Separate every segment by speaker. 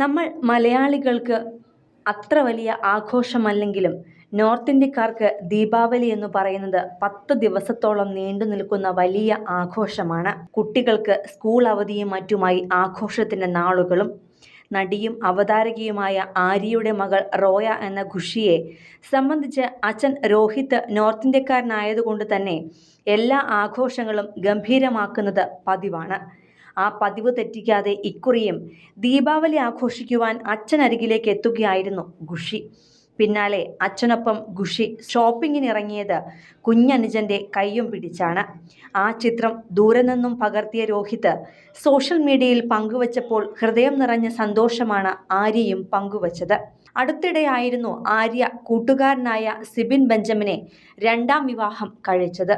Speaker 1: നമ്മൾ മലയാളികൾക്ക് അത്ര വലിയ ആഘോഷമല്ലെങ്കിലും നോർത്ത് ഇന്ത്യക്കാർക്ക് ദീപാവലി എന്ന് പറയുന്നത് പത്ത് ദിവസത്തോളം നീണ്ടു നിൽക്കുന്ന വലിയ ആഘോഷമാണ്. കുട്ടികൾക്ക് സ്കൂൾ അവധിയും മറ്റുമായി ആഘോഷത്തിന്റെ നാളുകളും നടിയും അവതാരകയുമായ ആര്യയുടെ മകൾ റോയ എന്ന ഖുഷിയെ സംബന്ധിച്ച് അച്ഛൻ രോഹിത് നോർത്ത് ഇന്ത്യക്കാരനായതുകൊണ്ട് തന്നെ എല്ലാ ആഘോഷങ്ങളും ഗംഭീരമാക്കുന്നത് പതിവാണ്. ആ പതിവ് തെറ്റിക്കാതെ ഇക്കുറിയും ദീപാവലി ആഘോഷിക്കുവാൻ അച്ഛനരികിലേക്ക് എത്തുകയായിരുന്നു ഖുഷി. പിന്നാലെ അച്ഛനൊപ്പം ഖുഷി ഷോപ്പിങ്ങിനിറങ്ങിയത് കുഞ്ഞനുജന്റെ കൈയും പിടിച്ചാണ്. ആ ചിത്രം ദൂരെ നിന്നും പകർത്തിയ രോഹിത് സോഷ്യൽ മീഡിയയിൽ പങ്കുവച്ചപ്പോൾ ഹൃദയം നിറഞ്ഞ സന്തോഷമാണ് ആര്യയും പങ്കുവച്ചത്. അടുത്തിടെയായിരുന്നു ആര്യ കൂട്ടുകാരനായ സിബിൻ ബെഞ്ചമിനെ രണ്ടാം വിവാഹം കഴിച്ചത്.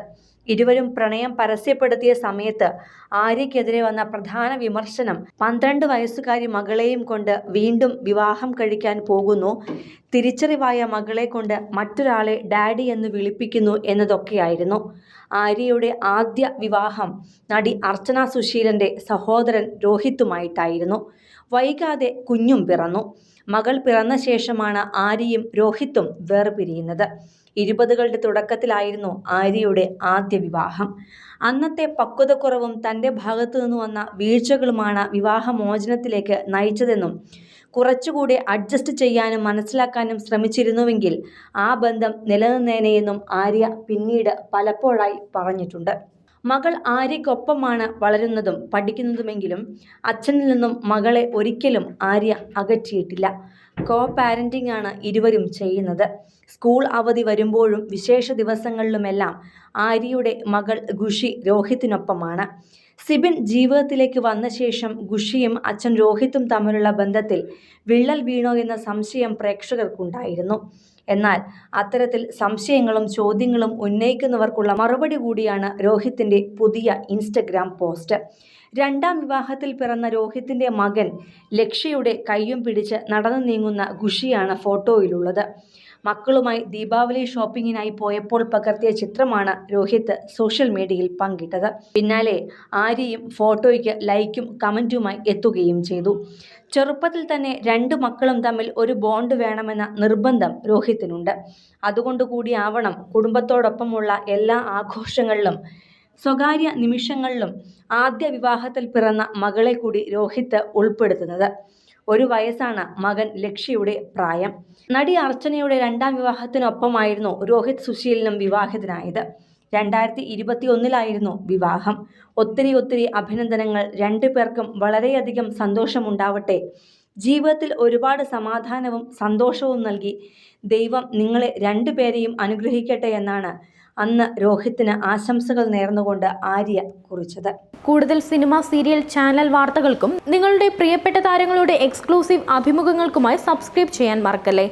Speaker 1: ഇരുവരും പ്രണയം പരസ്യപ്പെടുത്തിയ സമയത്ത് ആര്യയ്ക്കെതിരെ വന്ന പ്രധാന വിമർശനം പന്ത്രണ്ട് വയസ്സുകാരി മകളെയും കൊണ്ട് വീണ്ടും വിവാഹം കഴിക്കാൻ പോകുന്നു. തിരിച്ചറിവായ മകളെ കൊണ്ട് മറ്റൊരാളെ ഡാഡി എന്ന് വിളിപ്പിക്കുന്നു എന്നതൊക്കെയായിരുന്നു. ആര്യയുടെ ആദ്യ വിവാഹം നടി അർച്ചന സുശീലന്റെ സഹോദരൻ രോഹിത്തുമായിട്ടായിരുന്നു. വൈകാതെ കുഞ്ഞും പിറന്നു. മകൾ പിറന്ന ശേഷമാണ് ആര്യയും രോഹിത്തും വേർപിരിയുന്നത്. ഇരുപതുകളുടെ തുടക്കത്തിലായിരുന്നു ആര്യയുടെ ആദ്യ വിവാഹം. അന്നത്തെ പക്വതക്കുറവും തന്റെ ഭാഗത്തു നിന്ന് വന്ന വീഴ്ചകളുമാണ് വിവാഹമോചനത്തിലേക്ക് നയിച്ചതെന്നും കുറച്ചുകൂടി അഡ്ജസ്റ്റ് ചെയ്യാനും മനസ്സിലാക്കാനും ശ്രമിച്ചിരുന്നുവെങ്കിൽ ആ ബന്ധം നിലനിന്നേനെയെന്നും ആര്യ പിന്നീട് പലപ്പോഴായി പറഞ്ഞിട്ടുണ്ട്. മകൾ ആര്യയ്ക്കൊപ്പമാണ് വളരുന്നതും പഠിക്കുന്നതുമെങ്കിലും അച്ഛനിൽ നിന്നും മകളെ ഒരിക്കലും ആര്യ അകറ്റിയിട്ടില്ല. കോ പാരന്റിംഗ് ആണ് ഇരുവരും ചെയ്യുന്നത്. സ്കൂൾ അവധി വരുമ്പോഴും വിശേഷ ദിവസങ്ങളിലുമെല്ലാം ആര്യയുടെ മകൾ ഖുഷി രോഹിത്തിനൊപ്പമാണ്. സിബിൻ ജീവിതത്തിലേക്ക് വന്ന ശേഷം ഗുഷിയും അച്ഛൻ രോഹിത്തും തമ്മിലുള്ള ബന്ധത്തിൽ വിള്ളൽ വീണോ എന്ന സംശയം പ്രേക്ഷകർക്കുണ്ടായിരുന്നു. എന്നാൽ അത്തരത്തിൽ സംശയങ്ങളും ചോദ്യങ്ങളും ഉന്നയിക്കുന്നവർക്കുള്ള മറുപടി കൂടിയാണ് രോഹിത്തിന്റെ പുതിയ ഇൻസ്റ്റഗ്രാം പോസ്റ്റ്. രണ്ടാം വിവാഹത്തിൽ പിറന്ന രോഹിത്തിന്റെ മകൻ ലക്ഷ്യയുടെ കയ്യും പിടിച്ച് നടന്നു നീങ്ങുന്ന ഖുഷിയാണ് ഫോട്ടോയിലുള്ളത്. മക്കളുമായി ദീപാവലി ഷോപ്പിങ്ങിനായി പോയപ്പോൾ പകർത്തിയ ചിത്രമാണ് രോഹിത് സോഷ്യൽ മീഡിയയിൽ പങ്കിട്ടത്. പിന്നാലെ ആര്യയും ഫോട്ടോയ്ക്ക് ലൈക്കും കമന്റുമായി എത്തുകയും ചെയ്തു. ചെറുപ്പത്തിൽ തന്നെ രണ്ട് മക്കളും തമ്മിൽ ഒരു ബോണ്ട് വേണമെന്ന നിർബന്ധം രോഹിത്തിനുണ്ട്. അതുകൊണ്ട് കൂടിയാവണം കുടുംബത്തോടൊപ്പമുള്ള എല്ലാ ആഘോഷങ്ങളിലും സ്വകാര്യ നിമിഷങ്ങളിലും ആദ്യ വിവാഹത്തിൽ പിറന്ന മകളെ കൂടി രോഹിത്ത് ഉൾപ്പെടുത്തുന്നത്. ഒരു വയസ്സാണ് മകൻ ലക്ഷ്യയുടെ പ്രായം. നടി അർച്ചനയുടെ രണ്ടാം വിവാഹത്തിനൊപ്പമായിരുന്നു രോഹിത് സുശീലിനും വിവാഹിതനായത്. രണ്ടായിരത്തി ഇരുപത്തി ഒന്നിലായിരുന്നു വിവാഹം. ഒത്തിരി ഒത്തിരി അഭിനന്ദനങ്ങൾ. രണ്ടു പേർക്കും വളരെയധികം സന്തോഷമുണ്ടാവട്ടെ. ജീവിതത്തിൽ ഒരുപാട് സമാധാനവും സന്തോഷവും നൽകി. ദൈവം നിങ്ങളെ രണ്ടുപേരെയും അനുഗ്രഹിക്കട്ടെ എന്നാണ് അന്ന് രോഹിത്തിന് ആശംസകൾ നേർന്നുകൊണ്ട് ആര്യ കുറിച്ചത്.
Speaker 2: കൂടുതൽ സിനിമ സീരിയൽ ചാനൽ വാർത്തകൾക്കും നിങ്ങളുടെ പ്രിയപ്പെട്ട താരങ്ങളുടെ എക്സ്ക്ലൂസീവ് അഭിമുഖങ്ങൾക്കുമായി സബ്സ്ക്രൈബ് ചെയ്യാൻ മറക്കല്ലേ?